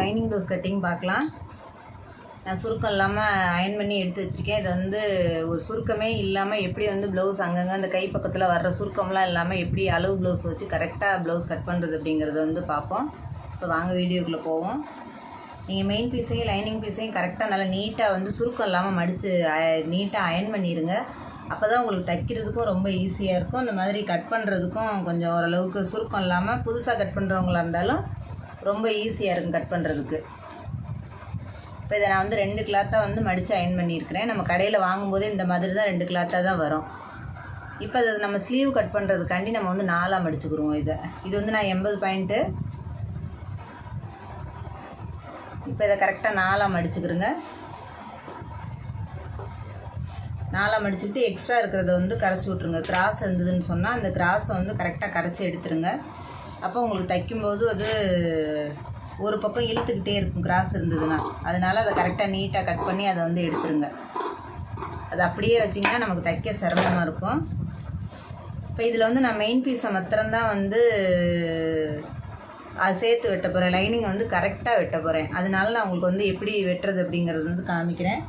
Lining blouse cutting பார்க்கலாம். நான் சுருக்கம் இல்லாமல் அயன் பண்ணி எடுத்து வச்சுருக்கேன். இது வந்து ஒரு சுருக்கமே இல்லாமல் எப்படி வந்து ப்ளவுஸ் அங்கங்கே அந்த கை பக்கத்தில் வர்ற சுருக்கம்லாம் இல்லாமல் எப்படி அளவு ப்ளவுஸ் வச்சு கரெக்டாக ப்ளவுஸ் கட் பண்ணுறது அப்படிங்கிறத வந்து பார்ப்போம். இப்போ வாங்க வீடியோக்குள்ளே போவோம். நீங்கள் மெயின் பீஸையும் லைனிங் பீஸையும் கரெக்டாக நல்லா நீட்டாக வந்து சுருக்கம் இல்லாமல் மடித்து நீட்டாக அயன் பண்ணிடுங்க அப்போ தான் உங்களுக்கு தைக்கிறதுக்கும் ரொம்ப ஈஸியாக இருக்கும். இந்த மாதிரி கட் பண்ணுறதுக்கும் கொஞ்சம் ஓரளவுக்கு சுருக்கம் இல்லாமல் புதுசாக கட் பண்ணுறவங்களா இருந்தாலும் ரொம்ப ஈஸியாக இருக்கும் கட் பண்ணுறதுக்கு இப்போ இதை நான் வந்து ரெண்டு கிளாத்தாக வந்து மடித்து அயன் பண்ணியிருக்கிறேன். நம்ம கடையில் வாங்கும்போதே இந்த மாதிரி தான் ரெண்டு கிளாத்தாக தான் வரும். இப்போ அது நம்ம ஸ்லீவ் கட் பண்ணுறதுக்காண்டி நம்ம வந்து நாலாக மடிச்சுக்கிறோம் இதை. இது வந்து நான் எண்பது பாயிண்ட்டு இப்போ இதை கரெக்டாக நாலாக மடிச்சுக்கிறோங்க நாலாக மடிச்சுக்கிட்டு எக்ஸ்ட்ரா இருக்கிறத வந்து கரைச்சி விட்ருங்க கிராஸ் இருந்ததுன்னு சொன்னால் அந்த கிராஸை வந்து கரெக்டாக கரைச்சி எடுத்துருங்க. அப்போ உங்களுக்கு தைக்கும்போது அது ஒரு பக்கம் இழுத்துக்கிட்டே இருக்கும் கிராஸ் இருந்ததுன்னா. அதனால் அதை கரெக்டாக நீட்டாக கட் பண்ணி அதை வந்து எடுத்துருங்க. அது அப்படியே வச்சிங்கன்னா நமக்கு தைக்க சிரமமாக இருக்கும். இப்போ இதில் வந்து நான் மெயின் பீஸை மாத்திரம்தான் வந்து அது சேர்த்து வெட்ட போகிறேன் லைனிங் வந்து கரெக்டாக வெட்ட போகிறேன் அதனால நான் உங்களுக்கு வந்து எப்படி வெட்டுறது அப்படிங்கிறது வந்து காமிக்கிறேன்.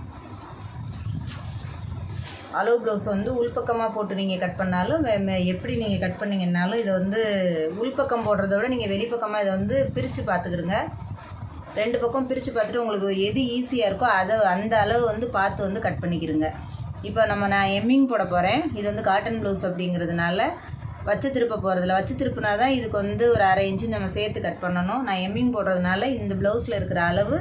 அளவு ப்ளவுஸ் வந்து உள்பக்கமாக போட்டு நீங்கள் கட் பண்ணாலும் எப்படி நீங்கள் கட் பண்ணீங்கன்னாலும் இதை வந்து உள்பக்கம் போடுறத விட நீங்கள் வெளிப்பக்கமாக இதை வந்து பிரித்து பார்த்துக்குருங்க. ரெண்டு பக்கம் பிரித்து பார்த்துட்டு உங்களுக்கு எது ஈஸியாக இருக்கோ அதை அந்த அளவு வந்து பார்த்து வந்து கட் பண்ணிக்கிறங்க இப்போ நம்ம நான் எம்மிங் போட போகிறேன் இது வந்து காட்டன் ப்ளவுஸ் அப்படிங்கிறதுனால வச்சு திருப்ப போகிறதில்ல வச்சு திருப்பினா தான் இதுக்கு வந்து ஒரு அரை இன்ச்சு நம்ம சேர்த்து கட் பண்ணணும். நான் எம்மிங் போடுறதுனால இந்த ப்ளவுஸில் இருக்கிற அளவு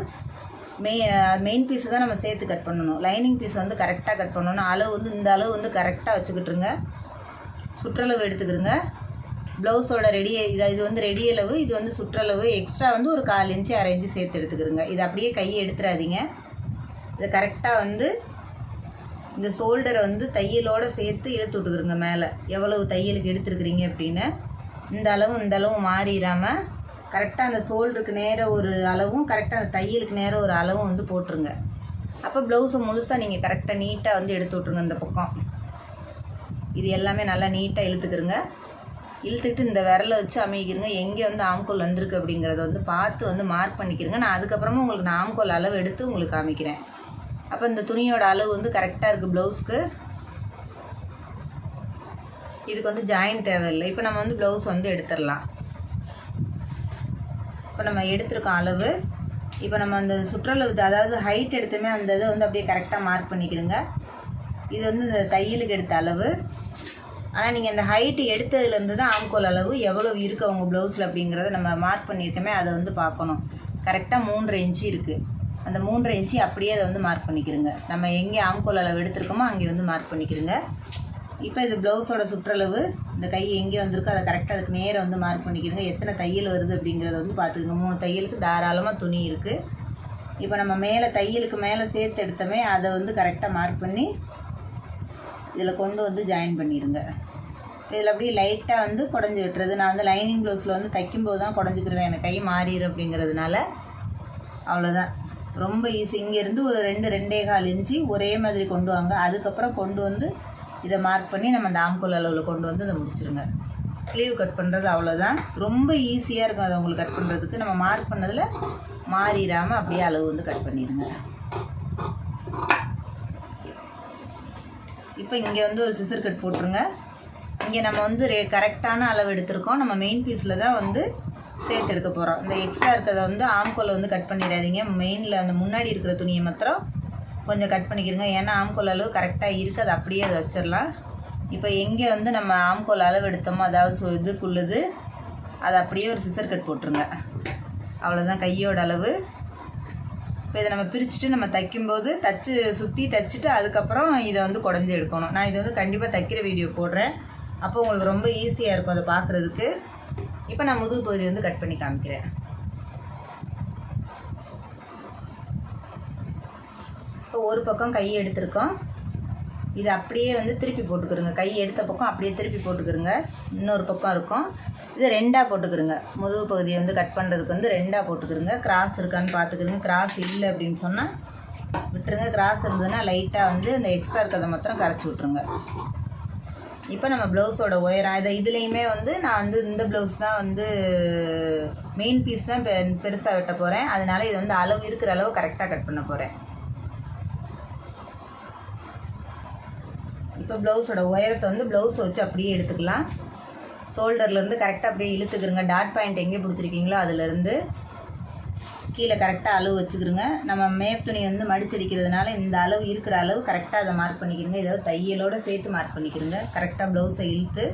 மெய் மெயின் பீஸு தான் நம்ம சேர்த்து கட் பண்ணணும். லைனிங் பீஸ் வந்து கரெக்டாக கட் பண்ணணும். அளவு வந்து இந்த அளவு வந்து கரெக்டாக வச்சுக்கிட்டுருங்க. சுற்றளவு எடுத்துக்கிருங்க. ப்ளவுஸோட ரெடி இது இது வந்து ரெடி அளவு இது வந்து சுற்றளவு. எக்ஸ்ட்ரா வந்து ஒரு கால் இன்ச்சு அரை இன்ச்சு சேர்த்து எடுத்துக்கிருங்க. இது அப்படியே கையை எடுத்துடாதீங்க இதை கரெக்டாக வந்து இந்த ஷோல்டரை வந்து தையலோடு சேர்த்து இழுத்து விட்டுக்கிறோங்க மேலே. எவ்வளவு தையலுக்கு எடுத்துருக்குறீங்க அப்படின்னு. இந்த அளவு இந்த அளவும் மாறிடாமல் கரெக்டாக அந்த ஷோல்டருக்கு நேர ஒரு அளவும் கரெக்டாக அந்த தையலுக்கு நேர ஒரு அளவும் வந்து போட்டுருங்க. அப்போ ப்ளவுஸை முழுசாக நீங்கள் கரெக்டாக நீட்டாக வந்து எடுத்து விட்ருங்க இந்த பக்கம். இது எல்லாமே நல்லா நீட்டாக இழுத்துக்கிறங்க இழுத்துக்கிட்டு இந்த விரலை வச்சு அமைக்கிறங்க எங்கே வந்து ஆம்கோல் வந்திருக்கு அப்படிங்கிறத வந்து பார்த்து வந்து மார்க் பண்ணிக்கிறங்க நான் அதுக்கப்புறமா உங்களுக்கு நான் ஆம்கோல் அளவு எடுத்து உங்களுக்கு காமிக்கிறேன். அப்போ இந்த துணியோட அளவு வந்து கரெக்டாக இருக்குது ப்ளவுஸ்க்கு இதுக்கு வந்து ஜாயின் தேவையில்லை. இப்போ நம்ம வந்து ப்ளவுஸ் வந்து எடுத்துடலாம். இப்போ நம்ம எடுத்திருக்கோம் அளவு இப்போ நம்ம அந்த சுற்றளவு அதாவது ஹைட் எடுத்துமே அந்த இதை வந்து அப்படியே கரெக்டாக மார்க் பண்ணிக்கிறோங்க. இது வந்து இந்த தையலுக்கு எடுத்த அளவு. ஆனால் நீங்கள் இந்த ஹைட்டு எடுத்ததுலேருந்து தான் ஆம்கோல் அளவு எவ்வளோ இருக்குது உங்கள் ப்ளவுஸில் அப்படிங்கிறத நம்ம மார்க் பண்ணியிருக்கோமே அதை வந்து பார்க்கணும். கரெக்டாக மூன்றரை இன்ச்சு இருக்குது அந்த மூன்றரை இன்ச்சு அப்படியே அதை வந்து மார்க் பண்ணிக்கிறோங்க. நம்ம எங்கே ஆம்கோல் அளவு எடுத்திருக்கோமோ அங்கே வந்து மார்க் பண்ணிக்கிறோங்க. இப்போ இது ப்ளவுஸோட சுற்றளவு இந்த கை எங்கே வந்திருக்கோ அதை கரெக்டாக அதுக்கு நேராக வந்து மார்க் பண்ணிக்கிடுங்க. எத்தனை தையல் வருது அப்படிங்கிறத வந்து பார்த்துக்கோங்க. மூணு தையலுக்கு தாராளமாக துணி இருக்குது இப்போ நம்ம மேலே தையலுக்கு மேலே சேர்த்து எடுத்தோமே அதை வந்து கரெக்டாக மார்க் பண்ணி இதில் கொண்டு வந்து ஜாயின் பண்ணிடுங்க. இதில் அப்படியே லைட்டாக வந்து குடஞ்சி விட்டுறது. நான் வந்து லைனிங் ப்ளவுஸில் வந்து தைக்கும்போது தான் குடஞ்சிக்கிடுவேன் எனக்கு கை மாறிடும் அப்படிங்கிறதுனால அவ்வளோதான் ரொம்ப ஈஸி இங்கேருந்து ஒரு ரெண்டு ரெண்டே கால் இன்ச்சு ஒரே மாதிரி கொண்டு வாங்க. அதுக்கப்புறம் கொண்டு வந்து இதை மார்க் பண்ணி நம்ம அந்த ஆம்கோல் அளவில் கொண்டு வந்து அதை முடிச்சிருங்க. ஸ்லீவ் கட் பண்ணுறது அவ்வளோதான் ரொம்ப ஈஸியாக இருக்கும். அதை உங்களுக்கு கட் பண்ணுறதுக்கு நம்ம மார்க் பண்ணதில் மாறிடாமல் அப்படியே அளவு வந்து கட் பண்ணிடுங்க இப்போ இங்கே வந்து ஒரு சிசர் கட் போட்டுருங்க. இங்கே நம்ம வந்து ரே கரெக்டான அளவு எடுத்திருக்கோம். நம்ம மெயின் பீஸில் தான் வந்து சேர்த்து எடுக்க போகிறோம் இந்த எக்ஸ்ட்ரா இருக்கிறத வந்து ஆம்கோலை வந்து கட் பண்ணிடாதீங்க. மெயினில் அந்த முன்னாடி இருக்கிற துணியை மாத்திரம் கொஞ்சம் கட் பண்ணிக்கிறங்க ஏன்னா ஆம்கோல் அளவு கரெக்டாக இருக்குது அது அப்படியே அதை வச்சிடலாம். இப்போ எங்கே வந்து நம்ம ஆம்கோல் அளவு எடுத்தோமோ அதாவது இதுக்குள்ளது அதை அப்படியே ஒரு சிசர் கட் போட்டுருங்க. அவ்வளோதான் கையோட அளவு. இப்போ இதை நம்ம பிரிச்சுட்டு நம்ம தைக்கும்போது தச்சு சுற்றி தைச்சிட்டு அதுக்கப்புறம் இதை வந்து குடஞ்சி எடுக்கணும். நான் இதை வந்து கண்டிப்பாக தைக்கிற வீடியோ போடுறேன். அப்போ உங்களுக்கு ரொம்ப ஈஸியாக இருக்கும் அதை பார்க்குறதுக்கு. இப்போ நான் முதுகு பகுதி வந்து கட் பண்ணி காமிக்கிறேன். இப்போ ஒரு பக்கம் கை எடுத்திருக்கோம். இது அப்படியே வந்து திருப்பி போட்டுக்கிறோங்க. கை எடுத்த பக்கம் அப்படியே திருப்பி போட்டுக்கிறோங்க. இன்னொரு பக்கம் இருக்கும். இது ரெண்டாக போட்டுக்கிறோங்க. முதுகு பகுதியை வந்து கட் பண்ணுறதுக்கு வந்து ரெண்டாக போட்டுக்கிறோங்க. கிராஸ் இருக்கான்னு பார்த்துக்கிறோங்க. கிராஸ் இல்லை அப்படின்னு சொன்னால் விட்டுருங்க. கிராஸ் இருந்ததுன்னா லைட்டாக வந்து இந்த எக்ஸ்ட்ரா இருக்கிறத மாத்திரம் கரைச்சி விட்ருங்க இப்போ நம்ம ப்ளவுஸோட உயரம் இதை இதுலேயுமே வந்து நான் வந்து இந்த ப்ளவுஸ் தான் வந்து மெயின் பீஸ் தான் பெ பெருசாக வெட்ட போகிறேன் அதனால் இது வந்து அளவு இருக்கிற அளவு கரெக்டாக கட் பண்ண போகிறேன் இப்போ ப்ளவுஸோட உயரத்தை வந்து ப்ளவுஸ் வச்சு அப்படியே எடுத்துக்கலாம். ஷோல்டர்லேருந்து கரெக்டாக அப்படியே இழுத்துக்கிறங்க டாட் பாயிண்ட் எங்கே பிடிச்சிருக்கீங்களோ அதுலேருந்து கீழே கரெக்டாக அளவு வச்சுக்கிறோங்க நம்ம மேப் துணி வந்து மடிச்சடிக்கிறதுனால இந்த அளவு இருக்கிற அளவு கரெக்டாக அதை மார்க் பண்ணிக்கிறோங்க ஏதாவது தையலோடு சேர்த்து மார்க் பண்ணிக்கிறோங்க கரெக்டாக ப்ளவுஸை இழுத்து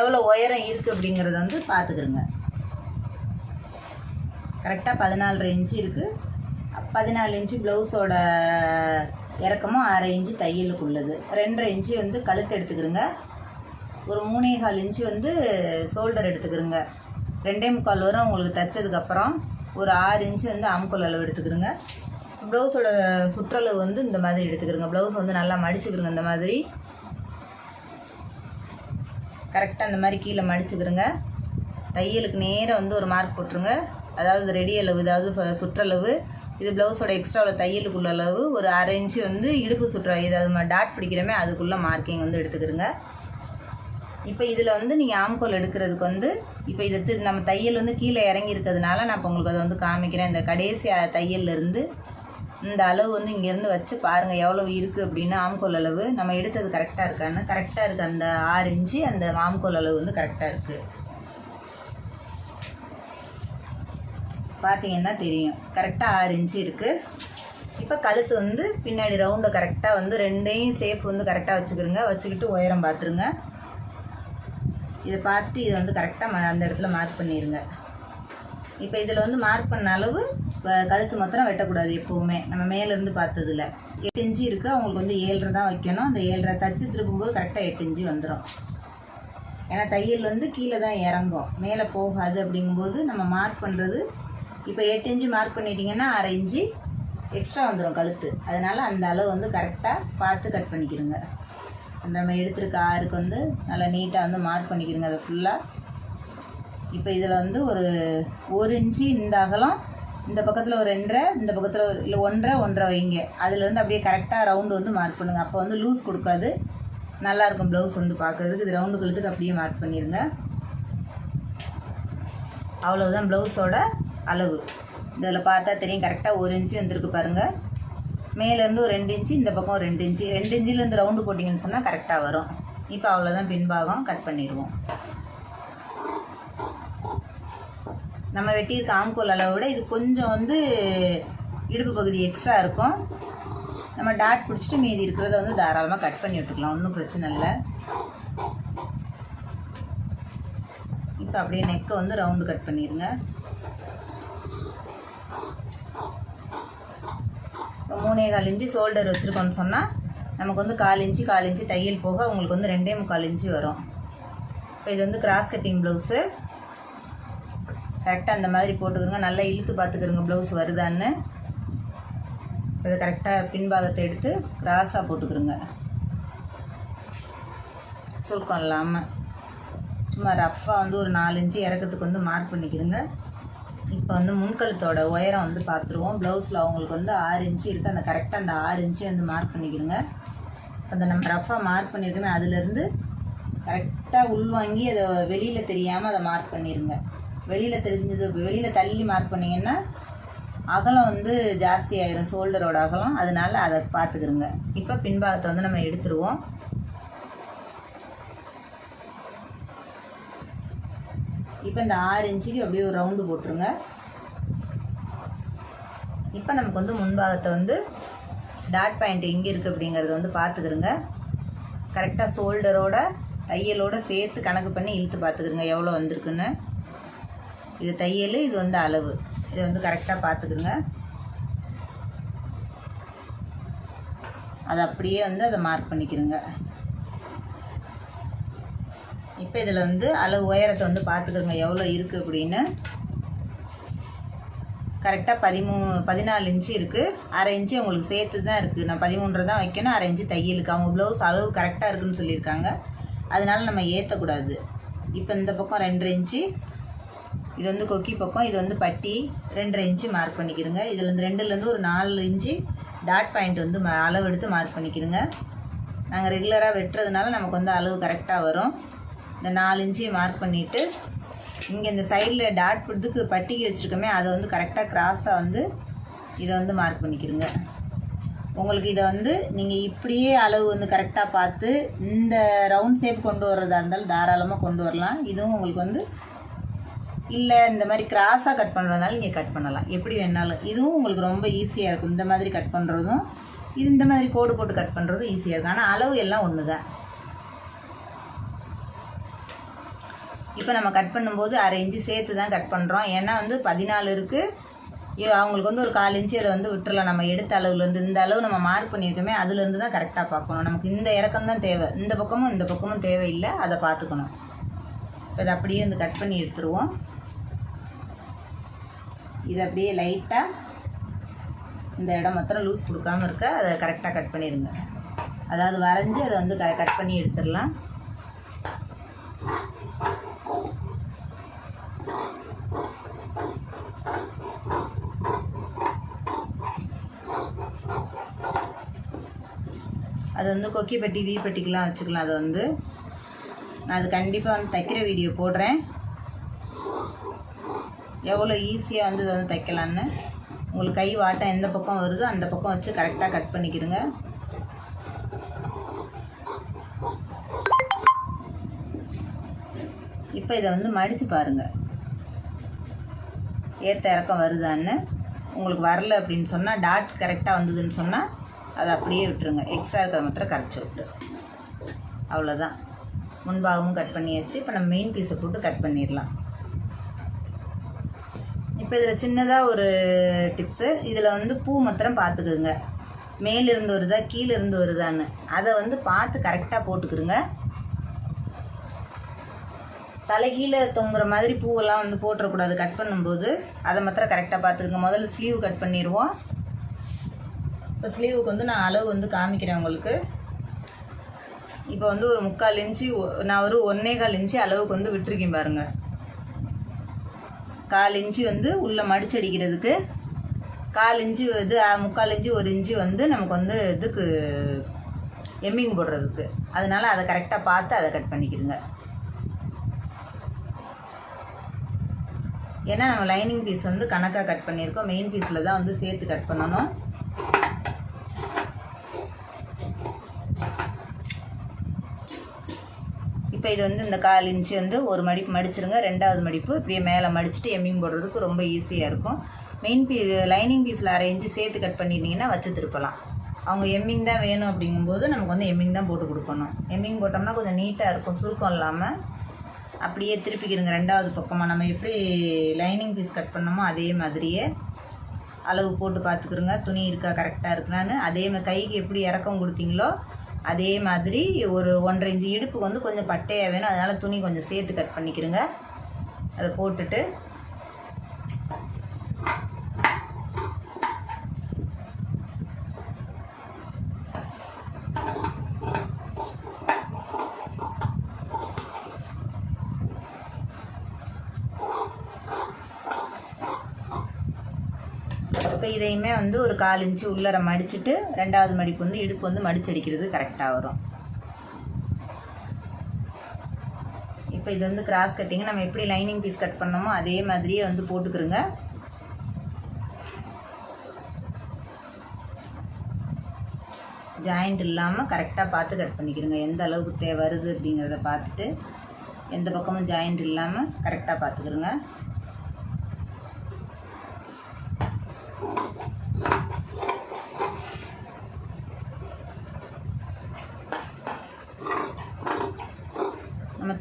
எவ்வளோ உயரம் இருக்குது அப்படிங்கிறத வந்து பார்த்துக்கிறோங்க கரெக்டாக பதினாலரை இன்ச்சு இருக்குது பதினாலு இன்ச்சு ப்ளவுஸோட இறக்கமும் அரை இன்ச்சு தையலுக்கு உள்ளது ரெண்டரை இன்ச்சு வந்து கழுத்து எடுத்துக்கிறோங்க. ஒரு மூணே கால் இன்ச்சு வந்து ஷோல்டர் எடுத்துக்கிறோங்க. ரெண்டே முக்கால் வரும் உங்களுக்கு தைச்சதுக்கப்புறம் ஒரு ஆறு இன்ச்சு வந்து அமுக்கல் அளவு எடுத்துக்கிறோங்க. ப்ளவுஸோட சுற்றளவு வந்து இந்த மாதிரி எடுத்துக்கிறோங்க. ப்ளவுஸ் வந்து நல்லா மடிச்சுக்கிறோங்க இந்த மாதிரி. கரெக்டாக இந்த மாதிரி கீழே மடிச்சுக்கிறோங்க. தையலுக்கு நேராக வந்து ஒரு மார்க் போட்டுருங்க. அதாவது ரெடி அளவு இதாவது சுற்றளவு. இது ப்ளவுஸோட எக்ஸ்ட்ராவில் தையலுக்குள்ள அளவு ஒரு அரை இன்ச்சு வந்து இடுப்பு சுற்ற அது டாட் பிடிக்கிறோமே அதுக்குள்ளே மார்க்கிங் வந்து எடுத்துக்கிறோங்க இப்போ இதில் வந்து நீங்கள் ஆம்கோல் எடுக்கிறதுக்கு வந்து இப்போ இதை திரு நம்ம தையல் வந்து கீழே இறங்கி இருக்கிறதுனால நான் இப்போ உங்களுக்கு அதை வந்து காமிக்கிறேன். இந்த கடைசி தையல்லேருந்து இந்த அளவு வந்து இங்கேருந்து வச்சு பாருங்கள் எவ்வளோ இருக்குது அப்படின்னு ஆம்கோல் அளவு. நம்ம எடுத்தது கரெக்டாக இருக்கான்னு. கரெக்டாக இருக்குது அந்த ஆறு இன்ச்சு அந்த ஆம்கோல் அளவு வந்து கரெக்டாக இருக்குது பார்த்தீங்கன்னா தெரியும். கரெக்டாக ஆறு இன்ச்சு இருக்குது இப்போ கழுத்து வந்து பின்னாடி ரவுண்டை கரெக்டாக வந்து ரெண்டையும் சேஃப் வந்து கரெக்டாக வச்சுக்கிறோங்க வச்சுக்கிட்டு உயரம் பார்த்துருங்க இதை பார்த்துட்டு இதை வந்து கரெக்டாக அந்த இடத்துல மார்க் பண்ணிடுங்க இப்போ இதில் வந்து மார்க் பண்ண அளவு கழுத்து மொத்தம் வெட்டக்கூடாது எப்போவுமே. நம்ம மேலேருந்து பார்த்ததுல. எட்டு இன்ச்சு இருக்குது அவங்களுக்கு வந்து ஏழரை தான் வைக்கணும். அந்த ஏழரை தச்சு திருப்பும்போது கரெக்டாக எட்டு இன்ச்சு வந்துடும் ஏன்னா தையல் வந்து கீழே தான் இறங்கும். மேலே போகாது அப்படிங்கும்போது நம்ம மார்க் பண்ணுறது இப்போ எட்டு இன்ச்சு மார்க் பண்ணிட்டீங்கன்னா அரை இன்ச்சு எக்ஸ்ட்ரா வந்துடும் கழுத்து. அதனால் அந்த அளவு வந்து கரெக்டாக பார்த்து கட் பண்ணிக்கிறோங்க அந்த நம்ம எடுத்துருக்க ஆறுக்கு வந்து நல்லா நீட்டாக வந்து மார்க் பண்ணிக்கிறோங்க அதை ஃபுல்லாக இப்போ இதில் வந்து ஒரு ஒரு இன்ச்சு இந்த அகலம் இந்த பக்கத்தில் ஒரு ரெண்டரை இந்த பக்கத்தில் ஒரு இல்லை ஒன்றரை ஒன்றரை வைங்க. அதுலேருந்து அப்படியே கரெக்டாக ரவுண்டு வந்து மார்க் பண்ணுங்கள் அப்போ வந்து லூஸ் கொடுக்காது நல்லாயிருக்கும் ப்ளவுஸ் வந்து பார்க்குறதுக்கு. இது ரவுண்டு கழுத்துக்கு அப்படியே மார்க் பண்ணிடுங்க அவ்வளோதான் ப்ளவுஸோட அளவு. இதில் பார்த்தா தெரியும் கரெக்டாக ஒரு இன்ச்சு வந்திருக்கு பாருங்கள் மேலேருந்து ஒரு ரெண்டு இன்ச்சு இந்த பக்கம் ரெண்டு இன்ச்சு. ரெண்டு இன்ச்சிலேருந்து ரவுண்டு போட்டிங்கன்னு சொன்னால் கரெக்டாக வரும். இப்போ அவ்வளோதான் பின்பாகம் கட் பண்ணிடுவோம். நம்ம வெட்டியிருக்க ஆம்கோல் அளவை விட இது கொஞ்சம் வந்து இடுப்பு பகுதி எக்ஸ்ட்ரா இருக்கும். நம்ம டாட் பிடிச்சிட்டு மீதி இருக்கிறத வந்து தாராளமாக கட் பண்ணி விட்டுக்கலாம். ஒன்றும் பிரச்சனை இல்லை. இப்போ அப்படியே நெக்கை வந்து ரவுண்டு கட் பண்ணிடுங்க. மூணே கால் இன்ச்சு ஷோல்டர் வச்சுருக்கோன்னு சொன்னால் நமக்கு வந்து கால் இன்ச்சு கால் இன்ச்சு தையல் போக உங்களுக்கு வந்து ரெண்டே முக்கால் இன்ச்சு வரும். இப்போ இது வந்து கிராஸ் கட்டிங் ப்ளவுஸு கரெக்டாக அந்த மாதிரி போட்டுக்கிறோங்க நல்லா இழுத்து பார்த்துக்கிறோங்க ப்ளவுஸ் வருதான்னு. இதை கரெக்டாக பின்பாகத்தை எடுத்து கிராஸாக போட்டுக்கிறோங்க சுருக்கம் இல்லாமல் சும்மா ரஃப்பாக வந்து ஒரு நாலு இன்ச்சு இறக்கத்துக்கு வந்து மார்க் பண்ணிக்கிறோங்க இப்போ வந்து முன்கழுத்தோட உயரம் வந்து பார்த்துருவோம் ப்ளவுஸில் அவங்களுக்கு வந்து ஆறு இன்ச்சு இருக்குது அந்த கரெக்டாக அந்த ஆறு இன்ச்சு வந்து மார்க் பண்ணிக்கிடுங்க. அந்த நம்ம ரஃப்பாக மார்க் பண்ணியிருக்கோமே அதுலேருந்து கரெக்டாக உள்வாங்கி அதை வெளியில் தெரியாமல் அதை மார்க் பண்ணிடுங்க வெளியில் தெரிஞ்சது வெளியில் தள்ளி மார்க் பண்ணிங்கன்னா அகலம் வந்து ஜாஸ்தி ஆயிரும். ஷோல்டரோட அகலம். அதனால் அதை பார்த்துக்கிருங்க இப்போ பின்பாகத்தை வந்து நம்ம எடுத்துருவோம். இப்போ இந்த ஆறு இன்ச்சுக்கு அப்படியே ஒரு ரவுண்டு போட்டுருங்க. இப்போ நமக்கு வந்து முன்பாகத்தை வந்து டாட் பாயிண்ட் எங்கே இருக்குது அப்படிங்கிறத வந்து பார்த்துக்கிறோங்க கரெக்டாக ஷோல்டரோட தையலோட சேர்த்து கணக்கு பண்ணி இழுத்து பார்த்துக்கிறோங்க எவ்வளோ வந்திருக்குன்னு. இது தையல் இது வந்து அளவு. இதை வந்து கரெக்டாக பார்த்துக்குங்க அதை அப்படியே வந்து அதை மார்க் பண்ணிக்கிறோங்க இப்போ இதில் வந்து அளவு உயரத்தை வந்து பார்த்துக்கோங்க. எவ்வளோ இருக்குது அப்படின்னு. கரெக்டாக பதிமூணு பதினாலு இன்ச்சு இருக்குது அரை இன்ச்சு உங்களுக்கு சேர்த்து தான் இருக்குது நான் பதிமூன்று தான் வைக்கணும். அரை இன்ச்சு தையலுக்கு. அவங்க ப்ளவுஸ் அளவு கரெக்டாக இருக்குன்னு சொல்லியிருக்காங்க. அதனால நம்ம ஏற்றக்கூடாது இப்போ இந்த பக்கம் ரெண்டரை இன்ச்சு இது வந்து கொக்கி பக்கம். இது வந்து பட்டி. ரெண்டரை இன்ச்சு மார்க் பண்ணிக்கிறோங்க இதில் இந்த ரெண்டுலேருந்து ஒரு நாலு இன்ச்சு டாட் பாயிண்ட் வந்து ம- அளவு எடுத்து மார்க் பண்ணிக்கிறோங்க நாங்கள் ரெகுலராக வெட்டுறதுனால நமக்கு வந்து அளவு கரெக்டாக வரும். இந்த நாலு இன்ச்சையும் மார்க் பண்ணிவிட்டு இங்கே இந்த சைடில் டாட் இதுக்கு பட்டிக்கு வச்சுருக்கோமே அதை வந்து கரெக்டாக கிராஸாக வந்து இதை வந்து மார்க் பண்ணிக்கிறோங்க உங்களுக்கு இதை வந்து நீங்கள் இப்படியே அளவு வந்து கரெக்டாக பார்த்து இந்த ரவுண்ட் ஷேப் கொண்டு வர்றதா இருந்தாலும் தாராளமாக கொண்டு வரலாம். இதுவும் உங்களுக்கு வந்து இல்லை இந்த மாதிரி கிராஸாக கட் பண்ணுறதுனால நீங்கள் கட் பண்ணலாம். எப்படி வேணாலும். இதுவும் உங்களுக்கு ரொம்ப ஈஸியாக இருக்கும். இந்த மாதிரி கட் பண்ணுறதும் இது இந்த மாதிரி கோடு போட்டு கட் பண்ணுறதும் ஈஸியாக இருக்கும். ஆனால் அளவு எல்லாம் ஒன்று தான் இப்போ நம்ம கட் பண்ணும்போது அரை இன்ச்சு சேர்த்து தான் கட் பண்ணுறோம் ஏன்னா வந்து பதினாலு இருக்குது அவங்களுக்கு வந்து ஒரு கால் இன்ச்சு அதை வந்து விட்டுறலாம். நம்ம எடுத்த அளவுலேருந்து இந்த அளவு நம்ம மார்க் பண்ணியிருக்கோமே அதுலேருந்து தான் கரெக்டாக பார்க்கணும். நமக்கு இந்த இறக்கம் தான் தேவை. இந்த பக்கமும் இந்த பக்கமும் தேவையில்லை. அதை பார்த்துக்கணும். இப்போ இதை அப்படியே வந்து கட் பண்ணி எடுத்துருவோம். இது அப்படியே லைட்டாக இந்த இடம் மாத்திரம் லூஸ் கொடுக்காம இருக்க அதை கரெக்டாக கட் பண்ணிடுங்க அதாவது வரைஞ்சி அதை வந்து க கட் பண்ணி எடுத்துடலாம் அது வந்து கொக்கி பட்டி வீ பட்டிக்கெலாம் வச்சுக்கலாம். அதை வந்து நான் அது கண்டிப்பாக வந்து தைக்கிற வீடியோ போடுறேன். எவ்வளோ ஈஸியாக வந்து இதை வந்து தைக்கலான்னு உங்களுக்கு கை வாட்டம் எந்த பக்கம் வருதோ அந்த பக்கம் வச்சு கரெக்டாக கட் பண்ணிக்கிறங்க இப்போ இதை வந்து மடித்து பாருங்கள் ஏற்ற இறக்கம் வருதான்னு. உங்களுக்கு வரல அப்படின்னு சொன்னால் டாட் கரெக்டாக வந்ததுன்னு சொன்னால் அதை அப்படியே விட்டுருங்க. எக்ஸ்ட்ரா இருக்கிறத மாத்திரம் கரைச்சி விட்டு. அவ்வளோதான் முன்பாகவும் கட் பண்ணியாச்சு. இப்போ நம்ம மெயின் பீஸை போட்டு கட் பண்ணிடலாம். இப்போ இதில் சின்னதாக ஒரு டிப்ஸு இதில் வந்து பூ மாத்திரம் பார்த்துக்குங்க மேலிருந்து வருதா கீழே இருந்து வருதான்னு. அதை வந்து பார்த்து கரெக்டாக போட்டுக்கிறோங்க தலைகீழே தொங்குற மாதிரி பூவெல்லாம் வந்து போட்டுறக்கூடாது. கட் பண்ணும்போது அதை மாத்திரம் கரெக்டாக பார்த்துக்குங்க முதல்ல ஸ்லீவ் கட் பண்ணிடுவோம். இப்போ ஸ்லீவுக்கு வந்து நான் அளவு வந்து காமிக்கிறேன் உங்களுக்கு. இப்போ வந்து ஒரு முக்கால் இன்ச்சு ஒ- நான் ஒரு ஒன்னே கால் இன்ச்சு அளவுக்கு வந்து விட்டுருக்கேன் பாருங்கள் கால் இன்ச்சு வந்து உள்ளே மடிச்சடிக்கிறதுக்கு கால் இன்ச்சு இது முக்கால் இன்ச்சு ஒரு இன்ச்சு வந்து நமக்கு வந்து இதுக்கு எம்மிங் போடுறதுக்கு. அதனால் அதை கரெக்டாக பார்த்து அதை கட் பண்ணிக்கிடுங்க ஏன்னா நம்ம லைனிங் பீஸ் வந்து கணக்காக கட் பண்ணியிருக்கோம். மெயின் பீஸில் தான் வந்து சேர்த்து கட் பண்ணணும். இப்போ இது வந்து இந்த கால் இன்ச்சு வந்து ஒரு மடிப்பு மடிச்சிருங்க. ரெண்டாவது மடிப்பு. இப்படியே மேலே மடிச்சுட்டு எம்மிங் போடுறதுக்கு ரொம்ப ஈஸியாக இருக்கும். மெயின் பீ லைனிங் பீஸில் அரை இன்ச்சு சேர்த்து கட் பண்ணியிருந்தீங்கன்னா வச்சு திருப்பலாம். அவங்க எம்மிங் தான் வேணும் அப்படிங்கும்போது நமக்கு வந்து எம்மிங் தான் போட்டு கொடுக்கணும். எம்மிங் போட்டோம்னா கொஞ்சம் நீட்டாக இருக்கும். சுருக்கம் இல்லாமல் அப்படியே திருப்பிக்கிறங்க ரெண்டாவது பக்கமாக நம்ம எப்படி லைனிங் பீஸ் கட் பண்ணோமோ அதே மாதிரியே அளவு போட்டு பார்த்துக்குறோங்க துணி இருக்கா கரெக்டாக இருக்குனான்னு. அதே மாதிரி கைக்கு எப்படி இறக்கம் கொடுத்தீங்களோ அதே மாதிரி ஒரு ஒன்றரை இன்ச்சு இடுப்பு வந்து கொஞ்சம் பட்டையாக வேணும். அதனால் துணி கொஞ்சம் சேர்த்து கட் பண்ணிக்கிறோங்க அதை போட்டுட்டு இப்போ இதையுமே வந்து ஒரு கால் இன்ச்சு உள்ளர மடிச்சுட்டு ரெண்டாவது மடிப்பு வந்து இடுப்பு வந்து மடிச்சடிக்கிறது கரெக்டாக வரும். இப்போ இது வந்து கிராஸ் கட்டிங் நம்ம எப்படி லைனிங் பீஸ் கட் பண்ணோமோ அதே மாதிரியே வந்து போட்டுக்கிறோங்க. ஜாயிண்ட் இல்லாமல் கரெக்டாக பார்த்து கட் பண்ணிக்கிறோங்க. எந்த அளவுக்கு தே வருது அப்படிங்கிறத பார்த்துட்டு எந்த பக்கமும் ஜாயிண்ட் இல்லாமல் கரெக்டாக பார்த்துக்கிறோங்க.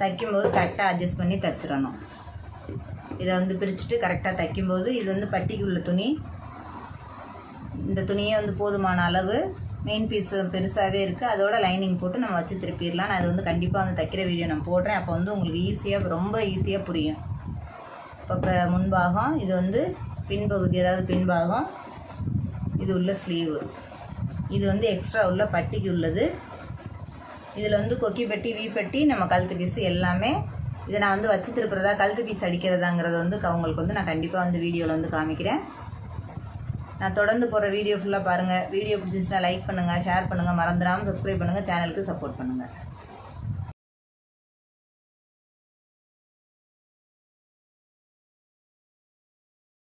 தைக்கும்போது கரெக்டாக அட்ஜஸ்ட் பண்ணி தைச்சிடணும். இதை வந்து பிரிச்சுட்டு கரெக்டாக தைக்கும்போது இது வந்து பட்டிக்கு உள்ள துணி. இந்த துணியே வந்து போதுமான அளவு. மெயின் பீஸ் பெருசாகவே இருக்குது அதோட லைனிங் போட்டு நம்ம வச்சு திருப்பிடலாம். நான் அது வந்து கண்டிப்பாக வந்து தைக்கிற வீடியோ நான் போடுறேன். அப்போ வந்து உங்களுக்கு ஈஸியாக ரொம்ப ஈஸியாக புரியும். இப்போ இப்போ முன்பாகம் இது வந்து பின்பகுதி அதாவது பின்பாகம். இது உள்ள ஸ்லீவு இது வந்து எக்ஸ்ட்ரா உள்ள பட்டிக்கு உள்ளது. இதில் வந்து கொக்கி பெட்டி வீ பெட்டி நம்ம கழுத்து பீஸ் எல்லாமே இதை நான் வந்து வச்சு திருப்புறதா கழுத்து பீஸ் அடிக்கிறதாங்கிறத வந்து அவங்களுக்கு வந்து நான் கண்டிப்பாக வந்து வீடியோவில் வந்து காமிக்கிறேன். நான் தொடர்ந்து போகிற வீடியோ ஃபுல்லாக பாருங்கள் வீடியோ பிடிச்சிருந்துச்சுன்னா லைக் பண்ணுங்கள் ஷேர் பண்ணுங்கள் மறந்துடாமல் சப்ஸ்கிரைப் பண்ணுங்கள் சேனலுக்கு சப்போர்ட் பண்ணுங்கள்